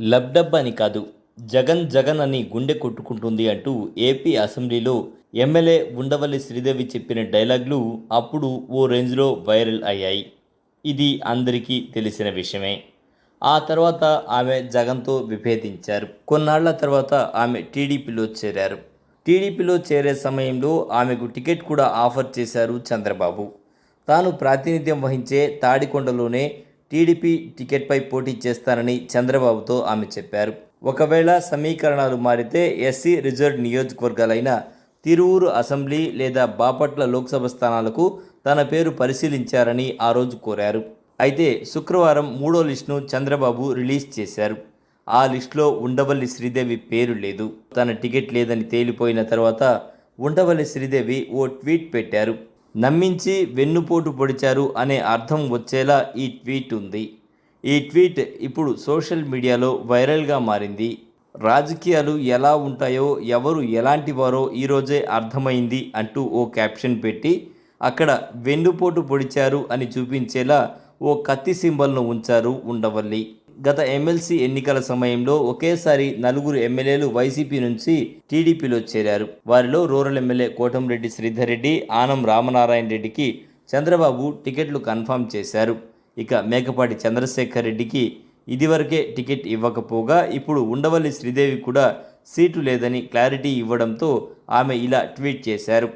లబ్డబ్ అని కాదు జగన్ జగన్ అని గుండె కొట్టుకుంటుంది అంటూ ఏపీ అసెంబ్లీలో ఎమ్మెల్యే ఉండవల్లి శ్రీదేవి చెప్పిన డైలాగ్లు అప్పుడు ఓ రేంజ్లో వైరల్ అయ్యాయి. ఇది అందరికీ తెలిసిన విషయమే. ఆ తర్వాత ఆమె జగన్తో విభేదించారు. కొన్నాళ్ళ తర్వాత ఆమె టీడీపీలో చేరారు. టీడీపీలో చేరే సమయంలో ఆమెకు టికెట్ కూడా ఆఫర్ చేశారు చంద్రబాబు. తాను ప్రాతినిధ్యం వహించే తాడికొండలోనే టీడీపీ టికెట్పై పోటీ చేస్తానని చంద్రబాబుతో ఆమె చెప్పారు. ఒకవేళ సమీకరణాలు మారితే ఎస్సీ రిజర్వ్ నియోజకవర్గాలైన తిరువూరు అసెంబ్లీ లేదా బాపట్ల లోక్సభ స్థానాలకు తన పేరు పరిశీలించారని ఆ రోజు కోరారు. అయితే శుక్రవారం మూడో లిస్టును చంద్రబాబు రిలీజ్ చేశారు. ఆ లిస్టులో ఉండవల్లి శ్రీదేవి పేరు లేదు. తన టికెట్ లేదని తేలిపోయిన తర్వాత ఉండవల్లి శ్రీదేవి ఓ ట్వీట్ పెట్టారు. నమ్మించి వెన్నుపోటు పొడిచారు అనే అర్థం వచ్చేలా ఈ ట్వీట్ ఉంది. ఈ ట్వీట్ ఇప్పుడు సోషల్ మీడియాలో వైరల్గా మారింది. రాజకీయాలు ఎలా ఉంటాయో ఎవరు ఎలాంటి వారో ఈరోజే అర్థమైంది అంటూ ఓ క్యాప్షన్ పెట్టి అక్కడ వెన్నుపోటు పొడిచారు అని చూపించేలా ఓ కత్తి సింబల్ను ఉంచారు ఉండవల్లి. గత ఎమ్మెల్సీ ఎన్నికల సమయంలో ఒకేసారి నలుగురు ఎమ్మెల్యేలు వైసీపీ నుంచి టీడీపీలో చేరారు. వారిలో రూరల్ ఎమ్మెల్యే కోటంరెడ్డి శ్రీధర్ రెడ్డి ఆనం రామనారాయణ రెడ్డికి చంద్రబాబు టికెట్లు కన్ఫర్మ్ చేశారు. ఇక మేకపాటి చంద్రశేఖర్ రెడ్డికి ఇదివరకే టికెట్ ఇవ్వకపోగా ఇప్పుడు ఉండవల్లి శ్రీదేవి కూడా సీటు లేదని క్లారిటీ ఇవ్వడంతో ఆమె ఇలా ట్వీట్ చేశారు.